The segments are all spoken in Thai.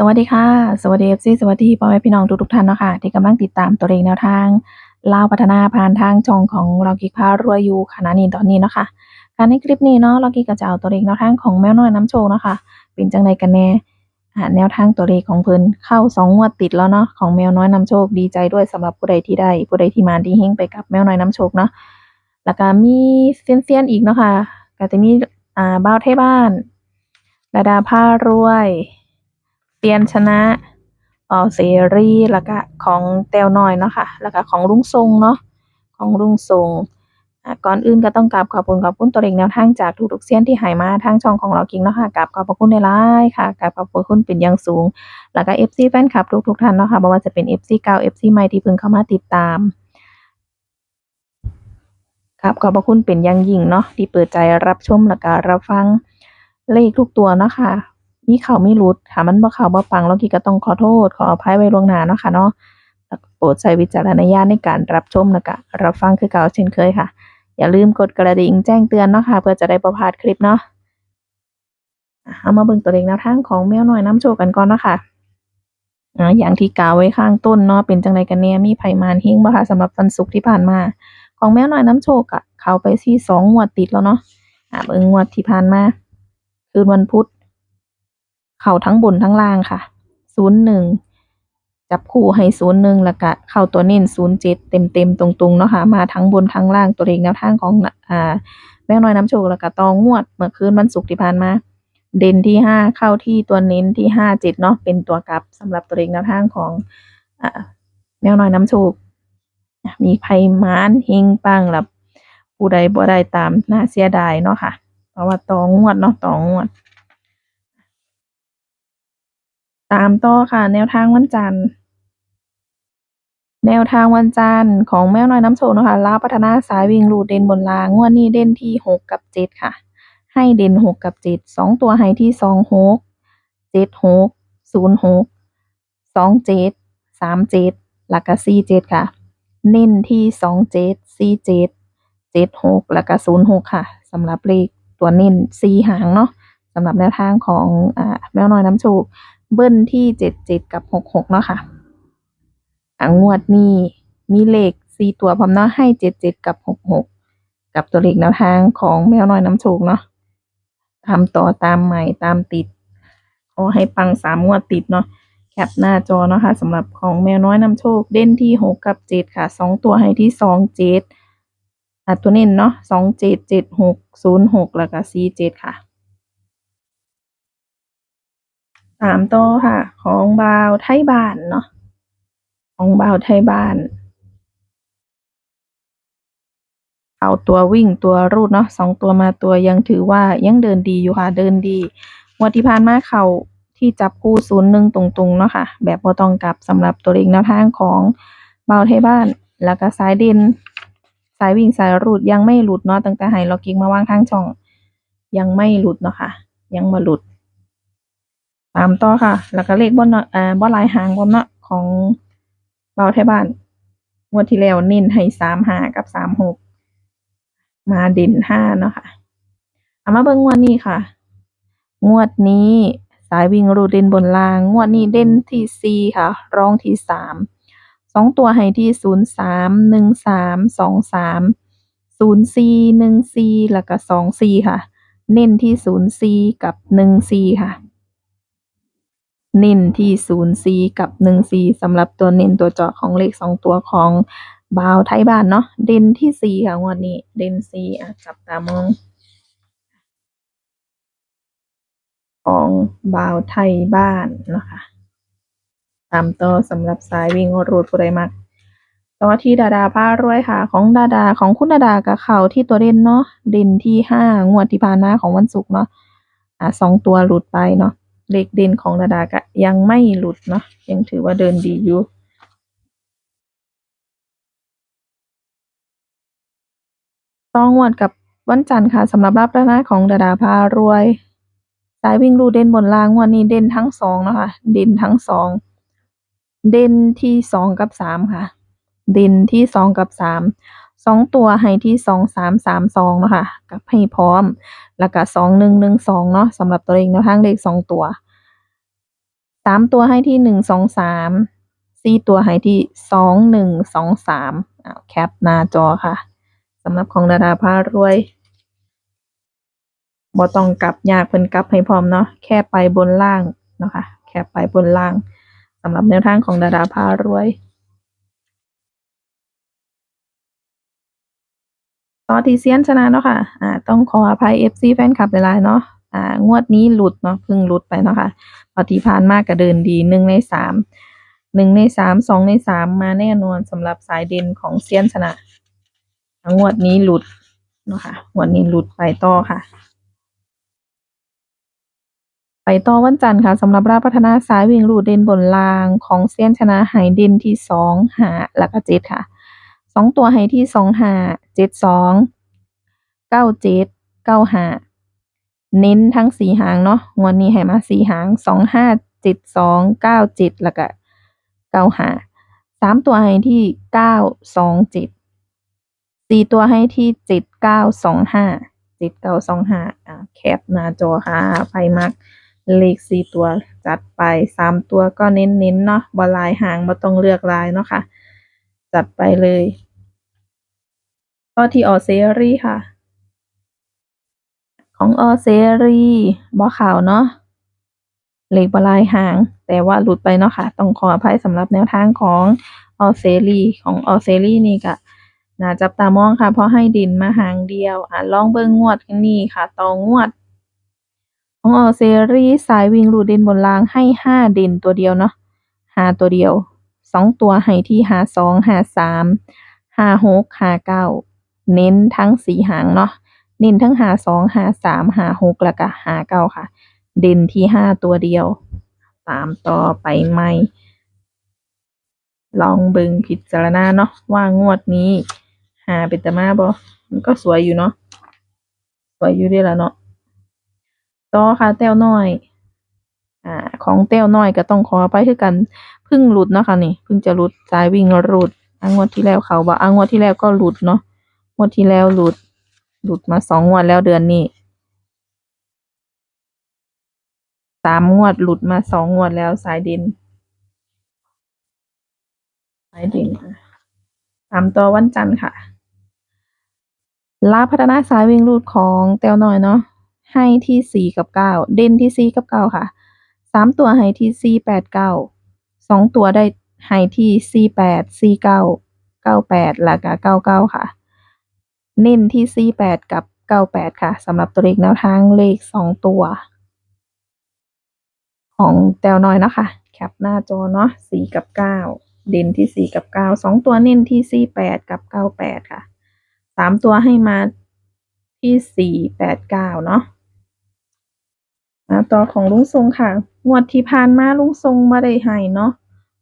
สวัสดีค่ะ สวัสดี FC สวัสดีพ่อแม่พี่น้องทุกๆท่านเนาะค่ะที่กำลังติดตามตัวเลขแนวทางเล่าพัฒนาผ่านทางช่องของเรากิกพารวยอยู่ขณะนี้ตอนนี้เนาะค่ะการในคลิปนี้เนาะเรากิกก็จะเอาตัวเลขแนวทางของแมวน้อยน้ำโชคเนาะค่ะเป็นจังไดกันแน่แนวทางตัวเลขของเพิ่นเข้าสองงวดติดแล้วเนาะของแมวน้อยน้ำโชคดีใจด้วยสำหรับผู้ใดที่ได้ ผู้ใดที่มาดีเฮงไปกับแมวน้อยน้ำโชคเนาะแล้วก็มีเซียนๆอีกเนาะค่ะก็จะมีอ่าบ่าวไทบ้านระดาพารวย เตียนชนะเออเสรีแล้วก็ของแต้วน้อยเนาะค่ะ แล้วก็ของลุงทรงเนาะของลุงทรงก่อนอื่นก็ต้องกราบขอบคุณขอบคุณตัวเลขแนวทางจากทุกๆเสี้ยนที่ให้มาทางช่องของเรากิงเนาะค่ะกราบขอบพระคุณในไลน์ค่ะกราบขอบพระคุณเป็นอย่างสูง แล้วก็ FC แฟนคลับทุกๆท่านเนาะค่ะบ่ว่าจะเป็น FC เก่า FC ใหม่ที่เพิ่งเข้ามาติดตามครับขอบพระคุณเป็นอย่างยิ่งเนาะที่เปิดใจรับชมแล้วก็รับฟังเลขทุกตัวเนาะค่ะ มีเข้ามีหลุดถ้ามันบ่เข้าบ่ปังเรากี้ก็ต้องขอโทษ ขออภัยไว้ล่วงหน้าเนาะค่ะเนาะโปรดใช้วิจารณญาณในการรับชมแล้วก็รับฟังคือเก่าเช่นเคยค่ะ อย่าลืมกดกระดิ่งแจ้งเตือนเนาะค่ะ เพื่อจะได้บ่พลาดคลิปเนาะเอามาเบิ่งตัวเลขแนวทางของแมวหน้อยน้ำโชกันก่อนเนาะค่ะอย่างที่กล่าวไว้ข้างต้นเนาะเป็นจังไดกันแน่มีไผมานเฮงบ่ค่ะสำหรับวันศุกร์ที่ผ่านมา ของแมวหน้อยน้ำโชคอะเขาไปที่สองงวดติดแล้วเนาะอ่าเบิ่งงวดที่ผ่านมา คืนวันพุธ เข้าทั้งบนทั้งล่างค่ะศูนย์หนึ่งจับคู่ให้ศูนย์หนึ่งแล้วก็เข้าตัวเน้นศูนย์เจ็ดเต็มเต็มๆตรงๆเนาะค่ะมาทั้งบนทั้งล่างตัวเลขแนวทางของอ่าแม่น้อยน้ำโชคแล้วก็ตองงวดเมื่อคืนวันศุกร์ที่ผ่านมา เด่นที่ห้าเข้าที่ตัวเน้นที่ห้าเจ็ดเนาะเป็นตัวกลับสำหรับตัวเลขแนวทางของอ่าแมวน้อยน้ำโชคมีไผมานเฮงปังแล้วผู้ใดบ่ได้ตามน่าเสียดายเนาะค่ะ เพราะว่าตองงวดเนาะต่องวด ตามต่อค่ะ แนวทางวันจันทร์ แนวทางวันจันทร์ของแมวน้อยน้ำโชคเนะคะลาวพัฒนาสายวิ่งรูดเด่นบนรางงวดนี้เด่นที่หกกับเจ็ดค่ะ ให้เด่นหกกับเจ็ดสองตัวให้ที่สองหกเจ็ดหกศูนย์หกสองเจ็ดสามเจ็ดแล้วก็สี่เจ็ดค่ะ เน้นที่สองเจ็ดสี่เจ็ดเจ็ดหกแล้วก็ศูนย์หกค่ะสำหรับเลขตัวเน้นสี่หางเนาะสำหรับแนวทางของอแมวน้อยน้ำโชค เบิ้ลที่เจ็ดเจ็ดกับหกหกเนาะค่ะอ่างวดนี้มีเลขสี่ตัวพร้อมเนาะให้เจ็ดเจ็ดกับหกหกกับตัวเลขแนวทางของแมวน้อยน้ำโชคเนาะทำต่อตามใหม่ตามติดขอให้ปังสามงวดติดเนาะแคปหน้าจอเนาะค่ะสำหรับของแมวน้อยนำโชค เด่นที่หกกับเจ็ดค่ะสองตัวให้ที่สองเจ็ดอะตัวเน้นเนาะสองเจ็ดเจ็ดหกศูนย์หกแล้วก็สี่เจ็ดค่ะ ตามต่อค่ะ ของบาวไทยบ้านเนาะของบาวไทยบ้าน เอาตัววิ่งตัวรูดเนาะสองตัวมาตัวยังถือว่ายังเดินดีอยู่ค่ะ เดินดีงวดที่ผ่านมาเขาที่จับคู่ศูนย์หนึ่งตรงๆเนาะค่ะ แบบบ่ต้องกลับสำหรับตัวเลขแนวทางของบาวไทยบ้าน แล้วก็สายเด่นสายวิ่งสายรูดยังไม่หลุดเนาะตั้งแต่ให้ล็อกกิ้งมาวางข้างช่อง ยังไม่หลุดเนาะค่ะ ยังมาหลุด ตามต่อค่ะ แล้วก็เลขบนเอ่าบ่หลายหางบนเนาะของเบาไทยบ้านงวดที่แล้วเน้นให้สามห้ากับสามหกมาเด่นห้าเนาะค่ะเอามาเบิ่งงวดนี้ค่ะ งวดนี้สายวิ่งรูดเด่นบนล่าง งวดนี้เด่นที่สี่ค่ะ รองที่สามสองตัวให้ที่ศูนย์สามหนึ่งสามสองสามศูนย์สี่หนึ่งสี่แล้วก็สองสี่ค่ะ เน้นที่ศูนย์สี่กับหนึ่งสี่ค่ะ เน้นที่ศูนย์สี่กับหนึ่งสี่สำหรับตัวเน้นตัวเจาะของเลขสองตัวของบาวไทยบ้านเนาะเด่นที่สี่ค่ะงวดนี้ เด่นสี่อะจับตามองของบาวไทยบ้านเนาะค่ะตามต่อสำหรับสายวิ่งรูดผู้ใดมักต่อที่ดาดาพารวยค่ะ ของดาดาของคุณดาดากับเขาที่ตัวเด่นเนาะเด่นที่ห้างวดที่ผ่านมาของวันศุกร์เนาะอ่าสองตัวหลุดไปเนาะ เลขเด่นของดาดาก็ยังไม่หลุดเนาะยังถือว่าเดินดีอยู่ต้องงวดกับวันจันทร์ค่ะสำหรับรับหน้าของดาดาพารวยสายวิ่งรูเด่นบนล่างวันนี้เด่นทั้งสองนะคะเด่นทั้งสองเด่นที่สองกับสามค่ะ เด่นที่สองกับสามสองตัวให้ที่สองสามสามสองนะคะกับให้พร้อม แล้วก็สองหนึ่งหนึ่งสองเนาะสำหรับตัวเองแนวทางเลขสองตัวสามตัวให้ที่หนึ่งสองสามสี่ตัวให้ที่สองหนึ่งสองสามอ้าวแคปหน้าจอค่ะสำหรับของดาดาพารวยบ่ต้องกลับยากเพิ่นกลับให้พร้อมเนาะแค่ไปบนล่างเนาะค่ะแค่ไปบนล่างสำหรับแนวทางของดาดาพารวย ต่อที่เซียนชนะเนาะค่ะอ่าต้องขออภัย FC แฟนคลับหลายๆเนาะอ่างวดนี้หลุดเนาะเพิ่งหลุดไปเนาะค่ะพอที่ผ่านมากก็เดินดีหนึ่งในสามหนึ่งในสามสองในสามมาแน่นอนสำหรับสายเด่นของเซียนชนะงวดนี้หลุดเนาะค่ะงวดนี้หลุดไปต่อค่ะไปต่อวันจันทร์ค่ะสำหรับราพัฒนาสายวิ่งรูดเด่นบนรางของเซียนชนะหายเด่นที่สองหาแล้วก็เจ็ดค่ะ องตัวให้ที่สองห้าเจ็ดสองเก้าเจ็ดเก้าห้าเน้นทั้งสี่หางเนาะงวดนี้ให้มาสี่หางสองห้าเจ็ดสองเก้าเจ็ดแล้วก็เก้าห้าสามตัวให้ที่เก้าสองเจ็ดสี่ตัวให้ที่เจ็ดเก้าสองห้าเจ็ดเก้าสองห้าอ่าแคปหน้าจอค่ะไฟมักเลขสี่ตัวจัดไปสามตัวก็เน้นๆเนาะบอลายหางบ่ต้องเลือกลายเนาะค่ะ จัดไปเลย ก็ที่ออเซรีค่ะ ของออเซรีบอข่าวเนาะเหล็กบลายหาง แต่ว่าหลุดไปเนาะค่ะ ต้องขออภัยสำหรับแนวทางของออเซรีของออเซรีนี่ก็น่าจับตามองค่ะ เพราะให้ดินมาหางเดียว อะลองเบิ่งงวดกันนี่ค่ะต่องวด ของออเซรีสายวิ่งรูดเด่นบนรางให้ห้าเด่นตัวเดียวเนาะหาตัวเดียวสองตัวให้ที่หาสองหาสามหาหกหาเก้า เน้นทั้งสีหางเนาะเน้นทั้งหาสองหาสามหาหกแล้วก็หาเก้าค่ะ เด่นที่ห้าตัวเดียว ตามต่อไปไหมลองเบิงพิจารณาเนาะว่างวดนี้ หาเป็นตะมาบ่มันก็สวยอยู่เนาะสวยอยู่เดีละเนาะต่อค่ะแต้วน้อย อ่า ของแต้วน้อยก็ต้องขอไปคือกันเพิ่งหลุดเนาะค่ะนี่เพิ่งจะหลุดสายวิ่งหลุดอ่างวดที่แล้วเขาบ่อ่างวดที่แล้วก็หลุดเนาะ งวดที่แล้วหลุด หลุดมาสองงวดแล้วเดือนนี้สามงวดหลุดมาสองงวดแล้วสายดิน สายดินอะตามตัววันจันทร์ค่ะลาพัฒนาสายวิ่งรูดของแต้วน้อยเนาะให้ที่สี่กับเก้าเด่นที่สี่กับเก้าค่ะสามตัวให้ที่สี่แปดเก้าสองตัวได้ให้ที่สี่แปดสี่เก้าเก้าแปดแล้วก็เก้าเก้าค่ะ เน้นที่สี่แปดกับเก้าแปดค่ะสำหรับตัวเลขแนวทางเลขสองตัว ของแตวน้อยเนาะค่ะ แคปหน้าจอเนาะสี่กับเก้าเด่นที่สี่กับเก้าสองตัวเน้นที่สี่แปดกับเก้าแปดค่ะสามตัวให้มาที่สี่แปดเก้าเนาะมาต่อของลุงทรงค่ะ งวดที่ผ่านมาลุงทรงมาได้ให้เนาะ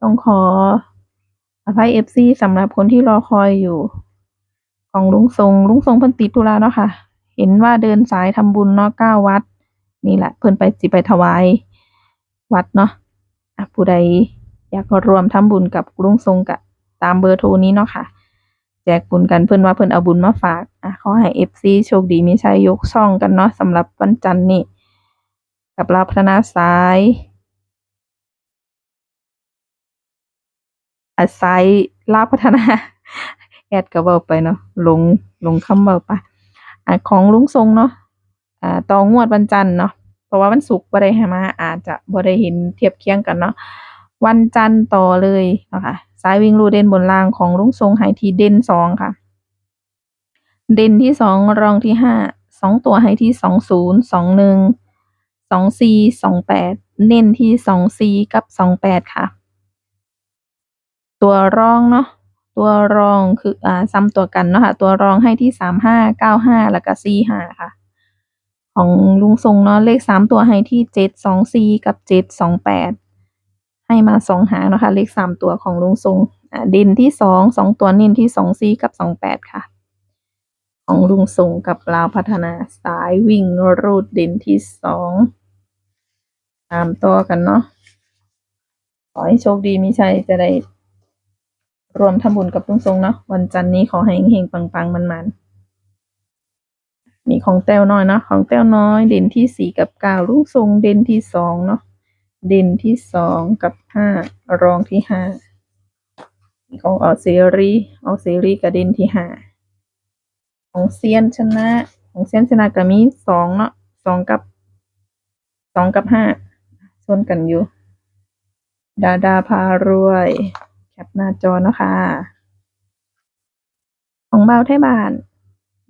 ต้องขออภัยเอฟซีสำหรับคนที่รอคอยอยู่ ของลุงทรงลุงทรงเพิ่นติดธุระเนาะค่ะ เห็นว่าเดินสายทำบุญเนาะเก้าวัด นี่แหละเพิ่นไปสิไปถวายวัดเนาะะผู้ใดอยากรวมทำบุญกับลุงทรงกะตามเบอร์โทรนี้เนาะค่ะ แจกบุญกันเพิ่นว่าเพิ่นเอาบุญมาฝากอะขอให้เอฟซีโชคดีมีชัยยกช่องกันเนาะสำหรับวันจันทร์นี้กับลาพัฒนาสายอาศัยลาพัฒนา แอดก็เว้าไปเนาะลงลงคำเว้าไปอะของลุงทรงเนาะอ่าต่องวดวันจันทร์เนาะเพราะว่าวันศุกร์บ่ได้ห้มาอาจจะบ่ได้เห็นเทียบเคียงกันเนาะวันจันทร์ต่อเลยนะคะสายวิ่งรูเด่นบนรางของลุงทรงให้ที่เด่นสองค่ะ เด่นที่สองรองที่ห้าสองตัวให้ที่สองศูนย์สองหนึ่งสองสี่สองแปดเน้นที่สองสี่กับสองแปดค่ะ ตัวรองเนาะ ตัวรองคืออ่าซ้ำตัวกันเนาะค่ะ ตัวรองให้ที่สามห้าเก้าห้าแล้วก็สี่ห้าค่ะ ของลุงทรงเนาะเลขสามตัวให้ที่เจ็ดสองสี่กับเจ็ดสองแปดให้มาสองหางเนาะค่ะ เลขสามตัวของลุงทรงอ่าด่นที่สองสองตัวน้นที่สองสี่กับสองแปดค่ะ ของลุงทรงกับลาวพัฒนาสายวิ่งรูดด่นที่สองตามต่อกันเนาะขอให้โชคดีมีชัยจะได้ รวมทำบุญกับลุงทรงเนาะวันจันทร์นี้ขอให้เฮงๆปังๆ มันๆมีของแต้วน้อยเนาะของแต้วน้อย เด่นที่สี่กับเก้าลุงทรงเด่นที่สองเนาะเด่นที่สองกับห้ารองที่ห้าของออสเซรีออสเซรีกับเด่นที่ห้าของเซียนชนะ ของเซียนชนะก็มีสองเนาะสองกับสองกับห้าส่วนกันอยู่ ดาดาพารวย แคปหน้าจอเนาะค่ะของเบาไทยบ้าน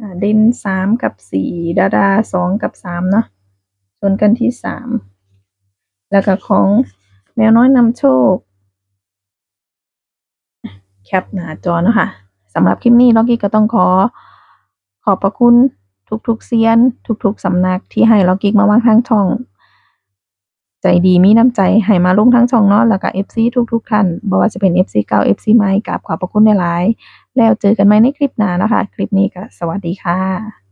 อ่าเด่นสามกับสี่ดาดาสองกับสามเนาะชนกันที่สามแล้วก็ของแมวน้อยนำโชค แคปหน้าจอเนาะค่ะสำหรับคลิปนี้ล็อกกี้ก็ต้องขอขอบพระคุณทุกๆเซียน ทุกๆสำนักที่ให้ล็อกกี้มาวางทางช่อง ใจดีมีน้ำใจให้มาลงทั้งช่องเนาะแล้วก็ FC ทุกๆท่านบ่ว่าจะเป็น FC เก่า FC ใหม่กับขอบพระคุณหลายๆแล้วเจอกันใหม่ในคลิปหน้านะคะ คลิปนี้ก็สวัสดีค่ะ